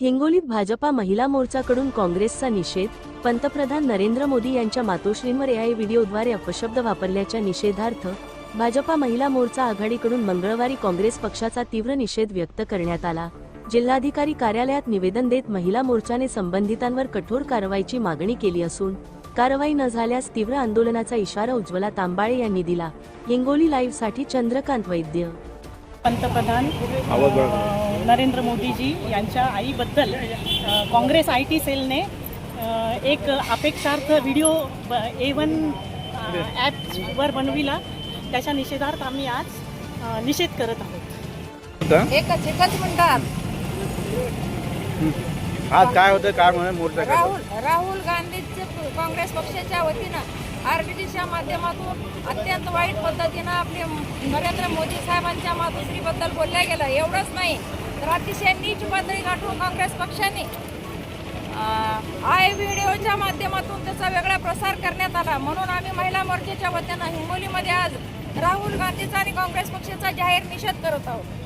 हिंगोलीत भाजपा महिला मोर्चाकडून काँग्रेसचा निषेध पंतप्रधान नरेंद्र मोदी यांच्या मातोश्रींवर एआय व्हिडिओद्वारे अपशब्द वापरल्याच्या निषेधार्थ भाजपा महिला मोर्चा आघाडीकडून मंगळवारी काँग्रेस पक्षाचा तीव्र निषेध व्यक्त करण्यात आला. जिल्हाधिकारी कार्यालयात निवेदन देत महिला मोर्चाने संबंधितांवर कठोर कारवाईची मागणी केली असून कारवाई न झाल्यास तीव्र आंदोलनाचा इशारा उज्ज्वला तांबाळे यांनी दिला. हिंगोली लाईव्हसाठी चंद्रकांत वैद्य. पंतप्रधान नरेंद्र मोदीजी यांच्या आईबद्दल काँग्रेस आय टी सेलने एक अपेक्षार्थ व्हिडिओ ए वन ॲपवर बनविला. त्याच्या निषेधार्थ आम्ही आज निषेध करत आहोत. एकच एकच म्हणतात आज काय होतं काय म्हणून? राहुल राहुल गांधीचे काँग्रेस पक्षाच्या वतीनं आरडीडीच्या माध्यमातून अत्यंत वाईट पद्धतीनं आपले नरेंद्र मोदी साहेबांच्या मातोश्रीबद्दल बोलल्या गेलं. एवढंच नाही. तर अतिशय नीच पातळी गाठून काँग्रेस पक्षाने आय व्हिडिओच्या माध्यमातून त्याचा वेगळा प्रसार करण्यात आला. म्हणून आम्ही महिला मोर्चाच्या वतीनं हिंगोलीमध्ये आज राहुल गांधीचा आणि काँग्रेस पक्षाचा जाहीर निषेध करत आहोत.